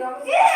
nome.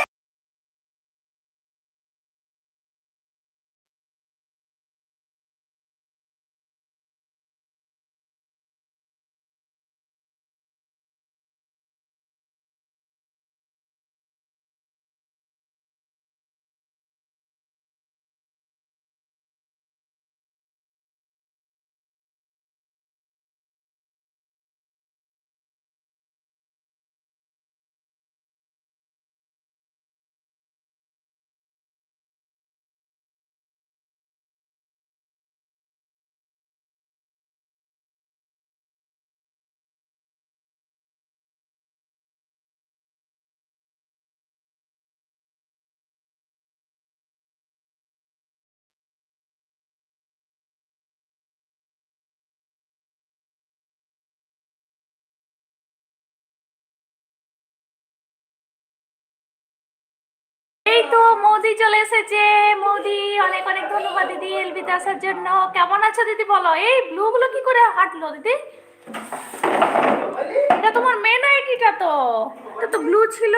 এই তো মোদি চলে এসেছে। মোদি, অনেক অনেক ধন্যবাদ দিদি এলবিতে আসার জন্য। কেমন আছো দিদি বলো? এই ব্লু গুলো কি করে হাঁটলো দিদি? এটা তোমার মেন আইডিটা তো। এটা তো ব্লু ছিল।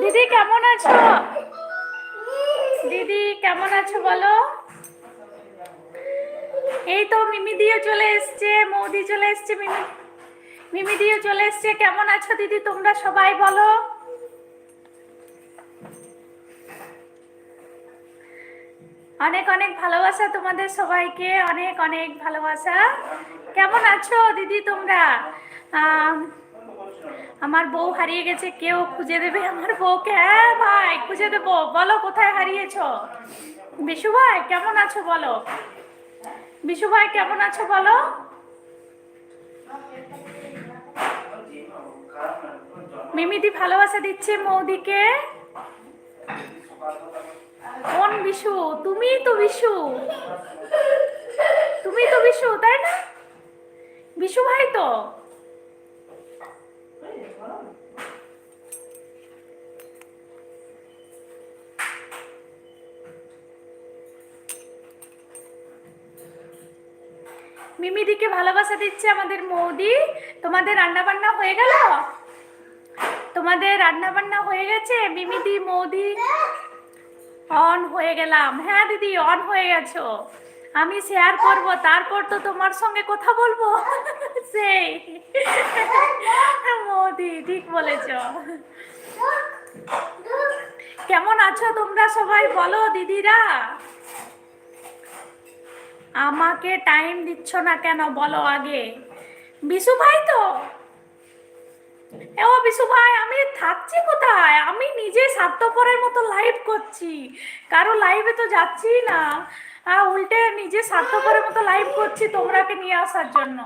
দিদি, কেমন আছো? দিদি, কেমন আছো বলো? এই তো মিমি দিয়ে চলে এসছে, মৌদি চলে এসছে, মিমি মিমি দিয়ে চলে এসছে। কেমন আছো দিদি? তোমরা সবাই বলো। অনেক অনেক ভালোবাসা তোমাদের সবাইকে, অনেক অনেক ভালোবাসা। কেমন আছো দিদি তোমরা? আমার বউ হারিয়ে গেছে, কেউ খুঁজে দেবে আমার বউকে? হ্যাঁ ভাই, খুঁজে দেবো। বলো কোথায় হারিয়েছো? বিশু ভাই, কেমন আছো বলো? বিশু ভাই, কেমন আছো বলো? মিমিদি ভালোবাসা দিচ্ছে মৌদিকে। কোন বিশু? তুমি তো বিশু। তুমি তো বিশু, তাই না? বিশু ভাই তো? মিমিদিকে ভালোবাসা দিচ্ছে আমাদের মৌদি। তোমাদের রান্না বান্না হয়ে গেল? তোমাদের রান্না বান্না হয়ে গেছে? মিমিদি, মৌদি, অন হয়ে গেলাম। হ্যাঁ দিদি, অন হয়ে গেছো। আমি শেয়ার করব, তারপর তো তোমার সঙ্গে কথা বলব। সেই। মোদি, ঠিক বলেছ। কেমন আছো তোমরা সবাই? বলো, দিদিরা। আমাকে টাইম দিচ্ছ না কেন বলো আগে? বিশু ভাই তো? ও বিশু ভাই, আমি থাকছি কোথায়? আমি নিজে স্বার্থপরের মতো লাইভ করছি। কারও লাইভে তো যাচ্ছি না। উল্টে নিজে স্বার্থপরের মতো লাইভ করছি তোমরাকে নিয়ে আসার জন্য।